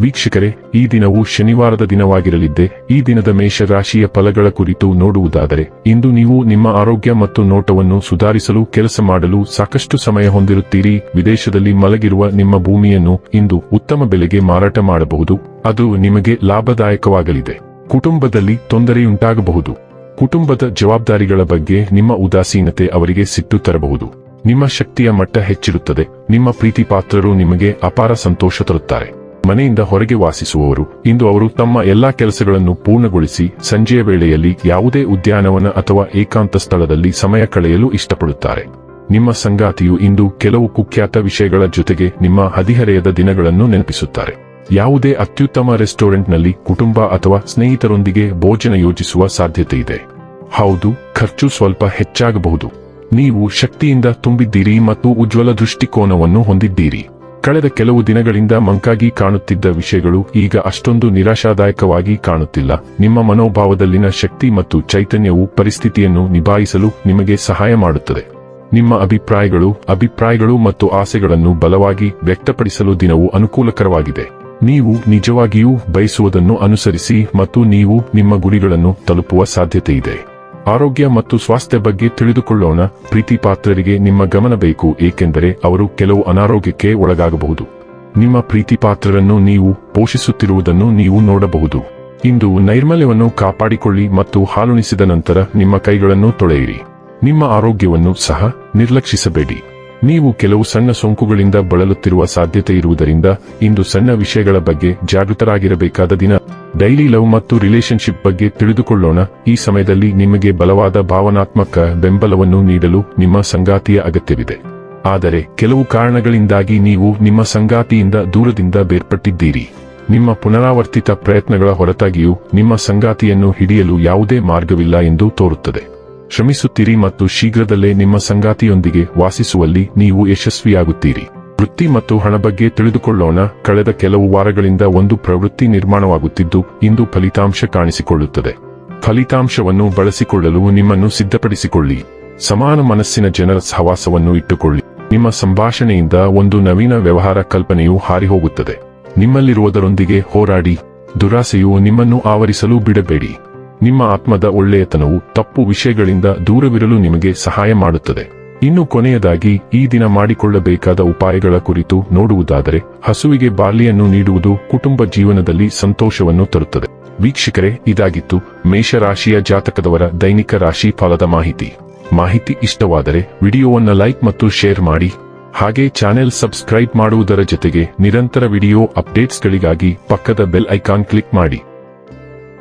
ವೀಕ್ಷಕರೇ, ಈ ದಿನವು ಶನಿವಾರದ ದಿನವಾಗಿರಲಿದ್ದೆ, ಈ ದಿನದ ಮೇಷರಾಶಿಯ ಫಲಗಳ ಕುರಿತು ನೋಡುವುದಾದರೆ, ಇಂದು ನೀವು ನಿಮ್ಮ ಆರೋಗ್ಯ ಮತ್ತು ನೋಟವನ್ನು ಸುಧಾರಿಸಲು ಕೆಲಸ ಮಾಡಲು ಸಾಕಷ್ಟು ಸಮಯ ಹೊಂದಿರುತ್ತೀರಿ. ವಿದೇಶದಲ್ಲಿ ಮಲಗಿರುವ ನಿಮ್ಮ ಭೂಮಿಯನ್ನು ಇಂದು ಉತ್ತಮ ಬೆಲೆಗೆ ಮಾರಾಟ ಮಾಡಬಹುದು. ಅದು ನಿಮಗೆ ಲಾಭದಾಯಕವಾಗಲಿದೆ. ಕುಟುಂಬದಲ್ಲಿ ತೊಂದರೆಯುಂಟಾಗಬಹುದು. ಕುಟುಂಬದ ಜವಾಬ್ದಾರಿಗಳ ಬಗ್ಗೆ ನಿಮ್ಮ ಉದಾಸೀನತೆ ಅವರಿಗೆ ಸಿಟ್ಟು ತರಬಹುದು. ನಿಮ್ಮ ಶಕ್ತಿಯ ಮಟ್ಟ ಹೆಚ್ಚಿರುತ್ತದೆ. ನಿಮ್ಮ ಪ್ರೀತಿ ಪಾತ್ರರು ನಿಮಗೆ ಅಪಾರ ಸಂತೋಷ ತರುತ್ತಾರೆ. ಮನೆಯಿಂದ ಹೊರಗೆ ವಾಸಿಸುವವರು. ಇಂದು ಅವರು ತಮ್ಮ ಎಲ್ಲಾ ಕೆಲಸಗಳನ್ನು ಪೂರ್ಣಗೊಳಿಸಿ, ಸಂಜೆಯ ವೇಳೆಯಲ್ಲಿ ಯಾವುದೇ ಉದ್ಯಾನವನ ಅಥವಾ ಏಕಾಂತ ಸ್ಥಳದಲ್ಲಿ ಸಮಯ ಕಳೆಯಲು ಇಷ್ಟಪಡುತ್ತಾರೆ. ನಿಮ್ಮ ಸಂಗಾತಿಯು ಇಂದು ಕೆಲವು ಕುಖ್ಯಾತ ವಿಷಯಗಳ ಜೊತೆಗೆ ನಿಮ್ಮ ಹದಿಹರೆಯದ ದಿನಗಳನ್ನು ನೆನಪಿಸುತ್ತಾರೆ. ಯಾವುದೇ ಅತ್ಯುತ್ತಮ ರೆಸ್ಟೋರೆಂಟ್ನಲ್ಲಿ ಕುಟುಂಬ ಅಥವಾ ಸ್ನೇಹಿತರೊಂದಿಗೆ ಭೋಜನ ಯೋಜಿಸುವ ಸಾಧ್ಯತೆ ಇದೆ. ಹೌದು, ಖರ್ಚು ಸ್ವಲ್ಪ ಹೆಚ್ಚಾಗಬಹುದು. ನೀವು ಶಕ್ತಿಯಿಂದ ತುಂಬಿದ್ದೀರಿ ಮತ್ತು ಉಜ್ವಲ ದೃಷ್ಟಿಕೋನವನ್ನು ಹೊಂದಿದ್ದೀರಿ. ಕಳೆದ ಕೆಲವು ದಿನಗಳಿಂದ ಮಂಕಾಗಿ ಕಾಣುತ್ತಿದ್ದ ವಿಷಯಗಳು ಈಗ ಅಷ್ಟೊಂದು ನಿರಾಶಾದಾಯಕವಾಗಿ ಕಾಣುತ್ತಿಲ್ಲ. ನಿಮ್ಮ ಮನೋಭಾವದಲ್ಲಿನ ಶಕ್ತಿ ಮತ್ತು ಚೈತನ್ಯವು ಪರಿಸ್ಥಿತಿಯನ್ನು ನಿಭಾಯಿಸಲು ನಿಮಗೆ ಸಹಾಯ ಮಾಡುತ್ತದೆ. ನಿಮ್ಮ ಅಭಿಪ್ರಾಯಗಳು ಅಭಿಪ್ರಾಯಗಳು ಮತ್ತು ಆಸೆಗಳನ್ನು ಬಲವಾಗಿ ವ್ಯಕ್ತಪಡಿಸಲು ದಿನವು ಅನುಕೂಲಕರವಾಗಿದೆ. ನೀವು ನಿಜವಾಗಿಯೂ ಬಯಸುವುದನ್ನು ಅನುಸರಿಸಿ ಮತ್ತು ನೀವು ನಿಮ್ಮ ಗುರಿಗಳನ್ನು ತಲುಪುವ ಸಾಧ್ಯತೆ ಇದೆ ಆರೋಗ್ಯ ಮತ್ತು ಸ್ವಾಸ್ಥ್ಯ ಬಗ್ಗೆ ತಿಳಿದುಕೊಳ್ಳೋಣ. ಪ್ರೀತಿ ಪಾತ್ರರಿಗೆ ನಿಮ್ಮ ಗಮನ ಬೇಕು, ಏಕೆಂದರೆ ಅವರು ಕೆಲವು ಅನಾರೋಗ್ಯಕ್ಕೆ ಒಳಗಾಗಬಹುದು. ನಿಮ್ಮ ಪ್ರೀತಿ ಪಾತ್ರರನ್ನು ನೀವು ಪೋಷಿಸುತ್ತಿರುವುದನ್ನು ನೀವು ನೋಡಬಹುದು. ಇಂದು ನೈರ್ಮಲ್ಯವನ್ನು ಕಾಪಾಡಿಕೊಳ್ಳಿ ಮತ್ತು ಹಾಲುಣಿಸಿದ ನಂತರ ನಿಮ್ಮ ಕೈಗಳನ್ನು ತೊಳೆಯಿರಿ. ನಿಮ್ಮ ಆರೋಗ್ಯವನ್ನು ಸಹ ನಿರ್ಲಕ್ಷಿಸಬೇಡಿ. ನೀವು ಕೆಲವು ಸಣ್ಣ ಸೋಂಕುಗಳಿಂದ ಬಳಲುತ್ತಿರುವ ಸಾಧ್ಯತೆ ಇರುವುದರಿಂದ ಇಂದು ಸಣ್ಣ ವಿಷಯಗಳ ಬಗ್ಗೆ ಜಾಗೃತರಾಗಿರಬೇಕಾದ ದಿನ. ಡೈಲಿ ಲವ್ ಮತ್ತು ರಿಲೇಶನ್ಶಿಪ್ ಬಗ್ಗೆ ತಿಳಿದುಕೊಳ್ಳೋಣ. ಈ ಸಮಯದಲ್ಲಿ ನಿಮಗೆ ಬಲವಾದ ಭಾವನಾತ್ಮಕ ಬೆಂಬಲವನ್ನು ನೀಡಲು ನಿಮ್ಮ ಸಂಗಾತಿಯ ಅಗತ್ಯವಿದೆ. ಆದರೆ ಕೆಲವು ಕಾರಣಗಳಿಂದಾಗಿ ನೀವು ನಿಮ್ಮ ಸಂಗಾತಿಯಿಂದ ದೂರದಿಂದ ಬೇರ್ಪಟ್ಟಿದ್ದೀರಿ. ನಿಮ್ಮ ಪುನರಾವರ್ತಿತ ಪ್ರಯತ್ನಗಳ ಹೊರತಾಗಿಯೂ ನಿಮ್ಮ ಸಂಗಾತಿಯನ್ನು ಹಿಡಿಯಲು ಯಾವುದೇ ಮಾರ್ಗವಿಲ್ಲ ಎಂದು ತೋರುತ್ತದೆ. ಶ್ರಮಿಸುತ್ತೀರಿ ಮತ್ತು ಶೀಘ್ರದಲ್ಲೇ ನಿಮ್ಮ ಸಂಗಾತಿಯೊಂದಿಗೆ ವಾಸಿಸುವಲ್ಲಿ ನೀವು ಯಶಸ್ವಿಯಾಗುತ್ತೀರಿ. ವೃತ್ತಿ ಮತ್ತು ಹಣ ಬಗ್ಗೆ ತಿಳಿದುಕೊಳ್ಳೋಣ. ಕಳೆದ ಕೆಲವು ವಾರಗಳಿಂದ ಒಂದು ಪ್ರವೃತ್ತಿ ನಿರ್ಮಾಣವಾಗುತ್ತಿದ್ದು, ಇಂದು ಫಲಿತಾಂಶ ಕಾಣಿಸಿಕೊಳ್ಳುತ್ತದೆ. ಫಲಿತಾಂಶವನ್ನು ಬಳಸಿಕೊಳ್ಳಲು ನಿಮ್ಮನ್ನು ಸಿದ್ಧಪಡಿಸಿಕೊಳ್ಳಿ. ಸಮಾನ ಮನಸ್ಸಿನ ಜನರ ಸಹವಾಸವನ್ನು ಇಟ್ಟುಕೊಳ್ಳಿ. ನಿಮ್ಮ ಸಂಭಾಷಣೆಯಿಂದ ಒಂದು ನವೀನ ವ್ಯವಹಾರ ಕಲ್ಪನೆಯು ಹಾರಿಹೋಗುತ್ತದೆ. ನಿಮ್ಮಲ್ಲಿರುವುದರೊಂದಿಗೆ ಹೋರಾಡಿ. ದುರಾಸೆಯು ನಿಮ್ಮನ್ನು ಆವರಿಸಲು ಬಿಡಬೇಡಿ. ನಿಮ್ಮ ಆತ್ಮದ ಒಳ್ಳೆಯತನವು ತಪ್ಪು ವಿಷಯಗಳಿಂದ ದೂರವಿರಲು ನಿಮಗೆ ಸಹಾಯ ಮಾಡುತ್ತದೆ. ಇನ್ನು ಕೊನೆಯದಾಗಿ, ಈ ದಿನ ಮಾಡಿಕೊಳ್ಳಬೇಕಾದ ಉಪಾಯಗಳ ಕುರಿತು ನೋಡುವುದಾದರೆ, ಹಸುವಿಗೆ ಬಾಲ್ಯನ್ನು ನೀಡುವುದು ಕುಟುಂಬ ಜೀವನದಲ್ಲಿ ಸಂತೋಷವನ್ನು ತರುತ್ತದೆ. ವೀಕ್ಷಕರೇ, ಇದಾಗಿತ್ತು ಮೇಷರಾಶಿಯ ಜಾತಕದವರ ದೈನಿಕ ರಾಶಿ ಫಲದ ಮಾಹಿತಿ. ಮಾಹಿತಿ ಇಷ್ಟವಾದರೆ ವಿಡಿಯೋವನ್ನು ಲೈಕ್ ಮತ್ತು ಶೇರ್ ಮಾಡಿ. ಹಾಗೆ ಚಾನೆಲ್ ಸಬ್ಸ್ಕ್ರೈಬ್ ಮಾಡುವುದರ ಜೊತೆಗೆ ನಿರಂತರ ವಿಡಿಯೋ ಅಪ್ಡೇಟ್ಸ್ಗಳಿಗಾಗಿ ಪಕ್ಕದ ಬೆಲ್ ಐಕಾನ್ ಕ್ಲಿಕ್ ಮಾಡಿ.